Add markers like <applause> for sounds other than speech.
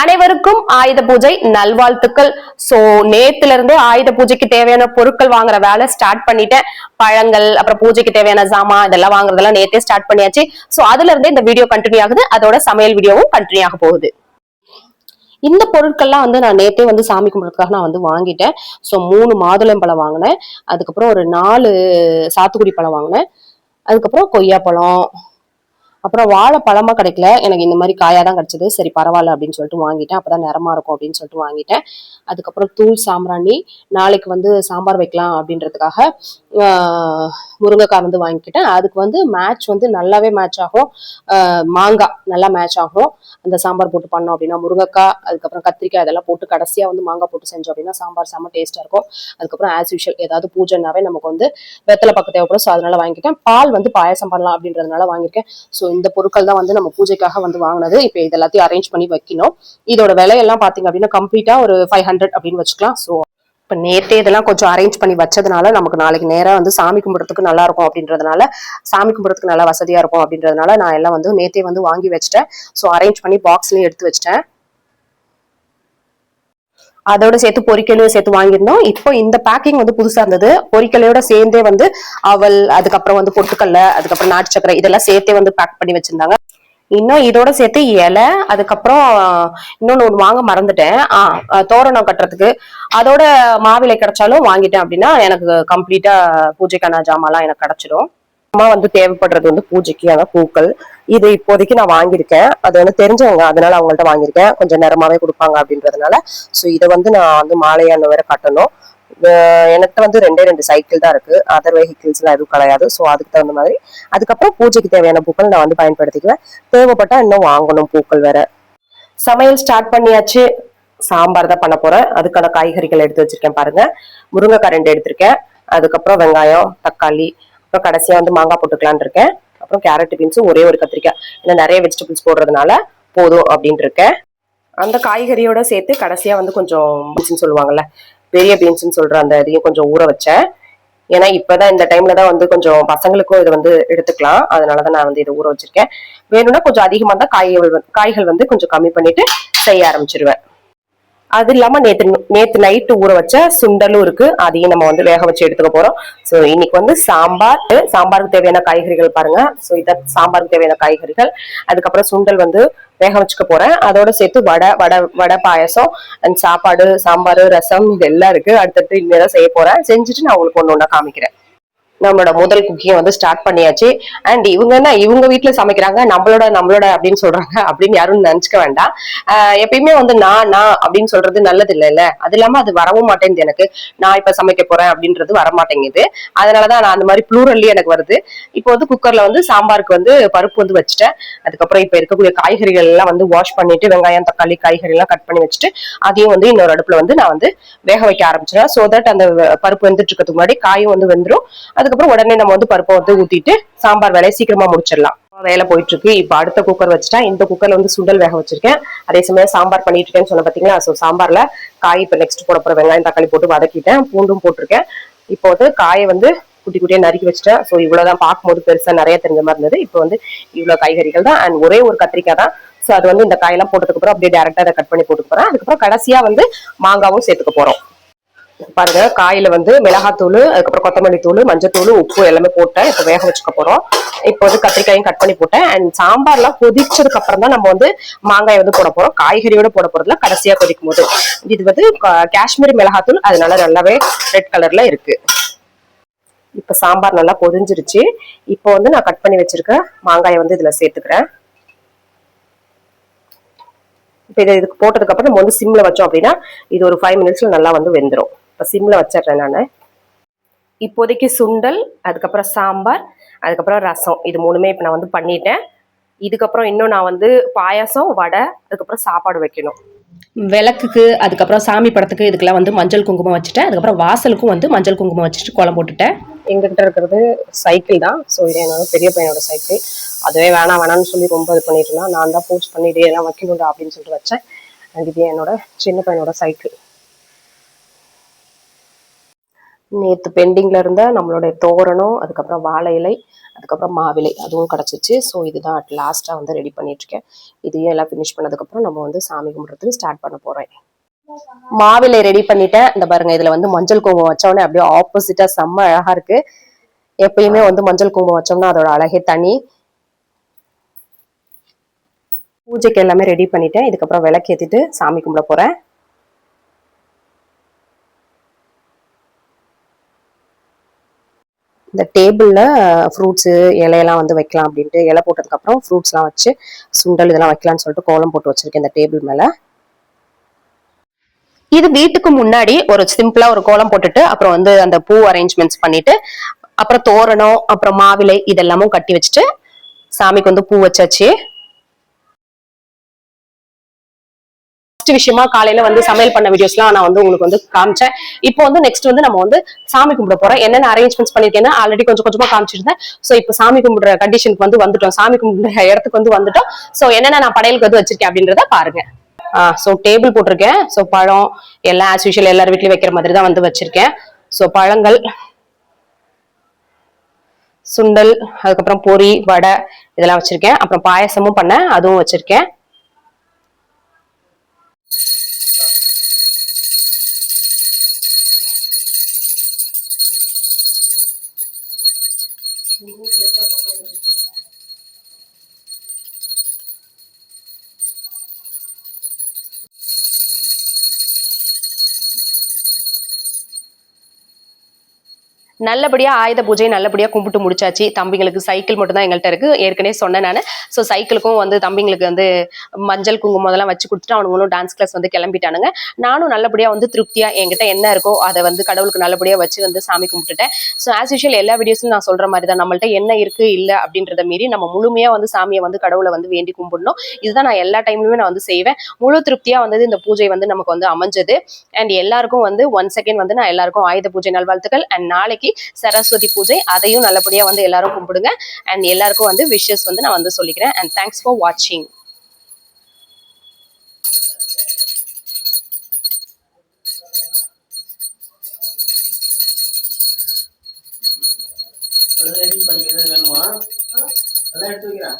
அனைவருக்கும் ஆயுத பூஜை நல்வாழ்த்துக்கள். சோ நேத்துல இருந்து ஆயுத பூஜைக்கு தேவையான பொருட்கள் வாங்குற வேலை ஸ்டார்ட் பண்ணிட்டேன். பழங்கள் அப்புறம் பூஜைக்கு தேவையான சாமான் இதெல்லாம் வாங்குறதெல்லாம் நேத்தே ஸ்டார்ட் பண்ணியாச்சு. சோ அதுல இருந்து இந்த வீடியோ கண்டினியூ ஆகுது. அதோட சமையல் வீடியோவும் கண்டினியூ ஆக போகுது. இந்த பொருட்கள்லாம் வந்து நான் நேத்தே வந்து சாமி கும்பிட்றதுக்காக நான் வந்து வாங்கிட்டேன். ஸோ மூணு மாதுளம்பழம் வாங்கினேன். அதுக்கப்புறம் ஒரு நாலு சாத்துக்குடி பழம் வாங்கினேன். அதுக்கப்புறம் கொய்யாப்பழம் அப்புறம் வாழைப்பழமா கிடைக்கல. எனக்கு இந்த மாதிரி காயா தான் கிடைச்சது. சரி பரவாயில்ல அப்படின்னு சொல்லிட்டு வாங்கிட்டேன். அப்பதான் நிறமா இருக்கும் அப்படின்னு சொல்லிட்டு வாங்கிட்டேன். அதுக்கப்புறம் தூள் சாம்பிராணி நாளைக்கு வந்து சாம்பார் வைக்கலாம் அப்படின்றதுக்காக முருங்கைக்காய் வந்து வாங்கிக்கிட்டேன். அதுக்கு வந்து மேட்ச் வந்து நல்லாவே மேட்ச் ஆகும். மாங்காய் நல்லா மேட்ச் ஆகும். அந்த சாம்பார் போட்டு பண்ணோம் அப்படின்னா முருங்கைக்காய் அதுக்கப்புறம் கத்திரிக்காய் இதெல்லாம் போட்டு கடைசியா வந்து மாங்காய் போட்டு செஞ்சோம் அப்படின்னா சாம்பார் செம்ம டேஸ்டா இருக்கும். அதுக்கப்புறம் ஆஸ் யூஷுவல் ஏதாவது பூஜைனாவே நமக்கு வந்து வெத்தலை பக்கம் தேவைப்படும். ஸோ அதனால வாங்கிக்கிட்டேன். பால் வந்து பாயாசம் பண்ணலாம் அப்படின்றதுனால வாங்கியிருக்கேன். ஸோ இந்த பொருட்கள் தான் வந்து நம்ம பூஜைக்காக வந்து வாங்கினது. இப்போ இது எல்லாத்தையும் அரேஞ்ச் பண்ணி வைக்கணும். இதோட விலையெல்லாம் பார்த்தீங்க அப்படின்னா கம்ப்ளீட்டா ஒரு ஃபைவ் ஹண்ட்ரட் அப்படின்னு வச்சுக்கலாம். ஸோ இப்போ நேற்றே இதெல்லாம் கொஞ்சம் அரேஞ்ச் பண்ணி வச்சதுனால நமக்கு நாளைக்கு நேராக வந்து சாமி கும்பிட்றதுக்கு நல்லா இருக்கும் அப்படின்றதுனால சாமி கும்பிட்றதுக்கு நல்லா வசதியாக இருக்கும் அப்படின்றதுனால நான் எல்லாம் வந்து நேற்றே வந்து வாங்கி வச்சிட்டேன். ஸோ அரேஞ்ச் பண்ணி பாக்ஸ்லேயும் எடுத்து வச்சிட்டேன். அதோட சேர்த்து பொரிக்கலையும் சேர்த்து வாங்கியிருந்தோம். இப்போ இந்த பேக்கிங் வந்து புதுசா இருந்தது. பொரிக்கலையோட சேர்ந்தே வந்து அவல் அதுக்கப்புறம் வந்து பொட்டுக்கல்ல அதுக்கப்புறம் நாட்டு சக்கரை இதெல்லாம் சேர்த்தே வந்து பேக் பண்ணி வச்சிருந்தாங்க. இன்னும் இதோட சேர்த்து இலை அதுக்கப்புறம் இன்னொன்னு ஒன்று வாங்க மறந்துட்டேன். ஆ தோரணம் கட்டுறதுக்கு. அதோட மாவிலை கிடைச்சாலும் வாங்கிட்டேன் அப்படின்னா எனக்கு கம்ப்ளீட்டா பூஜைக்கான ஜாமான்லாம் எனக்கு கிடைச்சிடும். அதிகமா வந்து தேவைப்படுறது வந்து பூஜைக்கு அதான் பூக்கள். இது இப்போதைக்கு நான் வாங்கியிருக்கேன். அது வந்து தெரிஞ்சவங்க அதனால அவங்கள்ட்ட வாங்கியிருக்கேன். கொஞ்சம் நேரமாவே கொடுப்பாங்க அப்படின்றதுனால. ஸோ இதை வந்து நான் வந்து மாலையான வேற கட்டணும். எனக்கு வந்து ரெண்டே ரெண்டு சைக்கிள் தான் இருக்கு. அதர் வெஹிக்கிள்ஸ்லாம் எதுவும் கிடையாது. ஸோ அதுக்கு தகுந்த மாதிரி. அதுக்கப்புறம் பூஜைக்கு தேவையான பூக்கள் நான் வந்து பயன்படுத்திக்குவேன். தேவைப்பட்டா இன்னும் வாங்கணும் பூக்கள் வேற. சமையல் ஸ்டார்ட் பண்ணியாச்சு. சாம்பார் தான் பண்ண போறேன். அதுக்கான காய்கறிகள் எடுத்து வச்சிருக்கேன் பாருங்க. முருங்கைக்காய் ரெண்டு எடுத்திருக்கேன். அதுக்கப்புறம் வெங்காயம் தக்காளி அப்புறம் கடைசியா வந்து மாங்காய் போட்டுக்கலான்னு இருக்கேன். அப்புறம் கேரட் பீன்ஸும் ஒரே ஒரு கத்திரிக்காய். ஏன்னா நிறைய வெஜிடபிள்ஸ் போடுறதுனால போதும் அப்படின்னு இருக்கேன். அந்த காய்கறியோட சேர்த்து கடைசியா வந்து கொஞ்சம் பீன்ஸ்னு சொல்லுவாங்கல்ல பெரிய பீன்ஸ்னு சொல்ற அந்த இதையும் கொஞ்சம் ஊற வச்சேன். ஏன்னா இப்பதான் இந்த டைம்ல தான் வந்து கொஞ்சம் பசங்களுக்கும் இதை வந்து எடுத்துக்கலாம். அதனாலதான் நான் வந்து இதை ஊற வச்சிருக்கேன். வேணும்னா கொஞ்சம் அதிகமா தான் காய்கள் காய்கள் வந்து கொஞ்சம் கம்மி பண்ணிட்டு செய்ய ஆரம்பிச்சிருவேன். அது இல்லாம நேற்று நேற்று நைட்டு ஊற வச்ச சுண்டலும் இருக்கு. அதையும் நம்ம வந்து வேக வச்சு எடுத்துக்க போறோம். ஸோ இன்னைக்கு வந்து சாம்பார் சாம்பாருக்கு தேவையான காய்கறிகள் பாருங்க. ஸோ இத சாம்பாருக்கு தேவையான காய்கறிகள். அதுக்கப்புறம் சுண்டல் வந்து வேக வச்சுக்க போறேன். அதோட சேர்த்து வடை வடை வடை பாயசம் அண்ட் சாப்பாடு சாம்பார் ரசம் இது எல்லாம் இருக்கு. அடுத்தடுத்து இனிமேதான் செய்ய போறேன். செஞ்சுட்டு நான் உங்களுக்கு ஒன்று ஒன்றா காமிக்கிறேன். நம்மளோட முதல் குக்கிங் வந்து ஸ்டார்ட் பண்ணியாச்சு. அண்ட் இவங்க என்ன இவங்க வீட்ல சமைக்கிறாங்க நம்மளோட நம்மளோட அப்படின்னு சொல்றாங்க <laughs> அப்படின்னு யாரும் நினைச்சுக்க வேண்டாம். ஆஹ் எப்பயுமே வந்து நான் நான் அப்படின்னு சொல்றது நல்லது இல்லைல்ல அது இல்லாம அது வரவும் மாட்டேங்குது எனக்கு. நான் இப்ப சமைக்க போறேன் அப்படின்றது வர மாட்டேங்குது அதனாலதான் நான் அந்த மாதிரி ப்ளூரல்லி எனக்கு வருது. இப்போ வந்து குக்கர்ல வந்து சாம்பாருக்கு வந்து பருப்பு வந்து வச்சுட்டேன். அதுக்கப்புறம் இப்ப இருக்கக்கூடிய காய்கறிகள் எல்லாம் வந்து வாஷ் பண்ணிட்டு வெங்காயம் தக்காளி காய்கறி எல்லாம் கட் பண்ணி வச்சுட்டு அதையும் வந்து இன்னொரு அடுப்புல வந்து நான் வந்து வேக வைக்க ஆரம்பிச்சிடேன் சோ தட் அந்த பருப்பு வெந்துட்டு இருக்கிறதுக்கு முன்னாடி காயும் வந்து வெந்துரும். அதுக்கப்புறம் உடனே நம்ம வந்து பருப்பை வந்து ஊத்திட்டு சாம்பார் வேலையை சீக்கிரமா முடிச்சிடலாம். வேலை போயிட்டு இருக்கு இப்ப அடுத்த குக்கர் வச்சுட்டா இந்த குக்கர்ல வந்து சுண்டல் வேக வச்சிருக்கேன். அதே சமயம் சாம்பார் பண்ணிட்டு இருக்கேன்னு சொன்ன பாத்தீங்களா? சோ சாம்பார்ல காய் இப்ப நெக்ஸ்ட் போட போற வெங்காயம் தக்காளி போட்டு வதக்கிட்டேன். பூண்டும் போட்டிருக்கேன். இப்போ வந்து காயை வந்து குட்டி குட்டியா நறுக்கி வச்சுட்டேன். சோ இவ்வளவுதான் பார்க்கும்போது பெருசா நிறைய தெரிஞ்ச மாதிரி இருந்தது. இப்போ வந்து இவ்வளவு காய்கறிகள் தான். அண்ட் ஒரே ஒரு கத்திரிக்காய் தான். சோ அது வந்து இந்த காயெல்லாம் போட்டதுக்கு அப்புறம் அப்படியே டேரக்டா அதை கட் பண்ணி போட்டுக்க போறேன். அதுக்கப்புறம் கடைசியா வந்து மாங்காவும் சேர்த்துக்க போறோம். பாருங்க காயில வந்து மிளகாத்தூள் அதுக்கப்புறம் கொத்தமல்லி தூள் மஞ்சத்தூள் உப்பு எல்லாமே போட்டேன் இப்போ வேக வச்சுக்க போறோம். இப்போ வந்து கத்திரிக்காயும் கட் பண்ணி போட்டேன். அண்ட் சாம்பார்லாம் கொதிச்சதுக்கு அப்புறம் தான் நம்ம வந்து மாங்காய் வந்து போட போறோம். காய்கறியோட போட போறதுல கடைசியா கொதிக்கும் போது. இது வந்து கா- காஷ்மீரி மிளகாத்தூள் அதனால நல்லாவே ரெட் கலர்ல இருக்கு. இப்ப சாம்பார் நல்லா கொதிஞ்சிருச்சு. இப்போ வந்து நான் கட் பண்ணி வச்சிருக்க மாங்காயை வந்து இதுல சேர்த்துக்கிறேன். இப்போ இதை இதுக்கு போட்டதுக்கு அப்புறம் நம்ம வந்து சிம்மில் வச்சோம் அப்படின்னா இது ஒரு ஃபைவ் மினிட்ஸில் நல்லா வந்து வெந்துரும். இப்போ சிம்ல வச்சிடுறேன் நான். இப்போதைக்கு சுண்டல் அதுக்கப்புறம் சாம்பார் அதுக்கப்புறம் ரசம். இது மூணுமே இப்போ நான் வந்து பண்ணிட்டேன். இதுக்கப்புறம் இன்னும் நான் வந்து பாயாசம் வடை அதுக்கப்புறம் சாப்பாடு வைக்கணும். விளக்குக்கு அதுக்கப்புறம் சாமி படத்துக்கு இதுக்கெல்லாம் வந்து மஞ்சள் குங்குமம் வச்சுட்டேன். அதுக்கப்புறம் வாசலுக்கும் வந்து மஞ்சள் குங்குமம் வச்சுட்டு கோலம் போட்டுட்டேன். எங்ககிட்ட இருக்கிறது சைக்கிள் தான். ஸோ இது என்னோட பெரிய பையனோட சைக்கிள். அதுவே வேணாம் வேணாம்னு சொல்லி ரொம்ப இது பண்ணிட்டு நான் தான் போஸ்ட் பண்ணிட்டு எல்லாம் வைக்கணும்டா அப்படின்னு சொல்லிட்டு வச்சேன். அண்ட் இது என்னோட சின்ன பையனோட சைக்கிள். நேற்று பெண்டிங்கில் இருந்த நம்மளுடைய தோரணம் அதுக்கப்புறம் வாழை இலை அதுக்கப்புறம் மாவிலை அதுவும் கிடச்சிச்சு. ஸோ இதுதான் அட் லாஸ்ட்டாக வந்து ரெடி பண்ணிட்டுருக்கேன். இதையும் எல்லாம் ஃபினிஷ் பண்ணதுக்கப்புறம் நம்ம வந்து சாமி கும்பிட்றதுக்கு ஸ்டார்ட் பண்ண போகிறேன் மாவிலை ரெடி பண்ணிட்டேன். இந்த பாருங்க இதில் வந்து மஞ்சள் குங்குமம் வச்சோடனே அப்படியே ஆப்போசிட்டாக செம்ம அழகாக இருக்கு. எப்பயுமே வந்து மஞ்சள் குங்குமம் வச்சோம்னா அதோட அழகே தனி. பூஜைக்கு எல்லாமே ரெடி பண்ணிட்டேன். இதுக்கப்புறம் விளக்கேற்றிட்டு சாமி கும்பிட போகிறேன் இந்த டேபிளில் ஃப்ரூட்ஸு இலையெல்லாம் வந்து வைக்கலாம் அப்படின்ட்டு இலை போட்டதுக்கப்புறம் ஃப்ரூட்ஸ்லாம் வச்சு சுண்டல் இதெல்லாம் வைக்கலாம்னு சொல்லிட்டு கோலம் போட்டு வச்சிருக்கேன் இந்த டேபிள் மேலே. இது வீட்டுக்கு முன்னாடி ஒரு சிம்பிளா ஒரு கோலம் போட்டுட்டு அப்புறம் வந்து அந்த பூ அரேஞ்ச்மெண்ட்ஸ் பண்ணிட்டு அப்புறம் தோரணம் அப்புறம் மாவிலை இதெல்லாமும் கட்டி வச்சுட்டு சாமிக்கு வந்து பூ வச்சாச்சு. ஃபர்ஸ்ட் விஷயமா காலையில வந்து சமையல் பண்ண வீடியோஸ்லாம் நான் வந்து உங்களுக்கு வந்து காமிச்சேன். இப்போ வந்து நெக்ஸ்ட் வந்து நம்ம வந்து சாமி கும்பிட போறோம். என்னென்ன அரேஞ்ச்மெண்ட்ஸ் பண்ணிருக்கேன்னு ஆல்ரெடி கொஞ்சம் கொஞ்சமா காமிச்சிருந்தேன். ஸோ இப்போ சாமி கும்பிடுற கண்டிஷனுக்கு வந்து வந்துட்டோம். சாமி கும்பிடுற இடத்துக்கு வந்து வந்துட்டோம். ஸோ என்னென்ன நான் படையலுக்கு வந்து வச்சிருக்கேன் அப்படின்றத பாருங்க. ஸோ டேபிள் போட்டிருக்கேன். ஸோ பழம் எல்லாம் ஆஸ் யூஷுவல் எல்லார் வீட்லயும் வைக்கிற மாதிரி தான் வந்து வச்சிருக்கேன். ஸோ பழங்கள் சுண்டல் அதுக்கப்புறம் பொரி வடை இதெல்லாம் வச்சிருக்கேன். அப்புறம் பாயசமும் பண்ணேன். அதுவும் வச்சிருக்கேன். 你给我回电话，快。நல்லபடியா ஆயுத பூஜை நல்லபடியா கும்பிட்டு முடிச்சாச்சு. தம்பிங்களுக்கு சைக்கிள் மட்டும் தான் எங்கள்கிட்ட இருக்கு. ஏற்கனவே சொன்னேன் நான். ஸோ சைக்கிளுக்கும் வந்து தம்பிங்களுக்கு வந்து மஞ்சள் குங்குமம் அதெல்லாம் வச்சு கொடுத்துட்டு அவனுங்களும் டான்ஸ் கிளாஸ் வந்து கிளம்பிட்டானுங்க. நானும் நல்லபடியா வந்து திருப்தியா என்கிட்ட என்ன இருக்கோ அதை வந்து கடவுளுக்கு நல்லபடியா வச்சு வந்து சாமி கும்பிட்டுட்டேன். ஸோ ஆஸ் யூஷுவல் எல்லா வீடியோஸும் நான் சொல்ற மாதிரி தான் நம்மள்ட்ட என்ன இருக்கு இல்லை அப்படின்றத மீறி நம்ம முழுமையா வந்து சாமியை வந்து கடவுளை வந்து வேண்டி கும்பிடணும். இதுதான் நான் எல்லா டைம்லயுமே நான் வந்து செய்வேன். முழு திருப்தியா வந்து இந்த பூஜை வந்து நமக்கு வந்து அமைஞ்சது. அண்ட் எல்லாருக்கும் வந்து ஒன் செகண்ட் வந்து நான் எல்லாருக்கும் ஆயுத பூஜை நல்வாழ்த்துக்கள். அண்ட் நாளைக்கு சரஸ்வதி பூஜை அதையும் நல்லபடியா வந்து எல்லாரும் கும்பிடுங்க. அண்ட் எல்லாருக்கும் வந்து விஷஸ் வந்து நான் வந்து சொல்லிக்கிறேன். அண்ட் தேங்க்ஸ் ஃபார் வாட்சிங் அதெல்லாம் வேணுமா? அதெல்லாம் எடுத்து வைக்கிறேன்.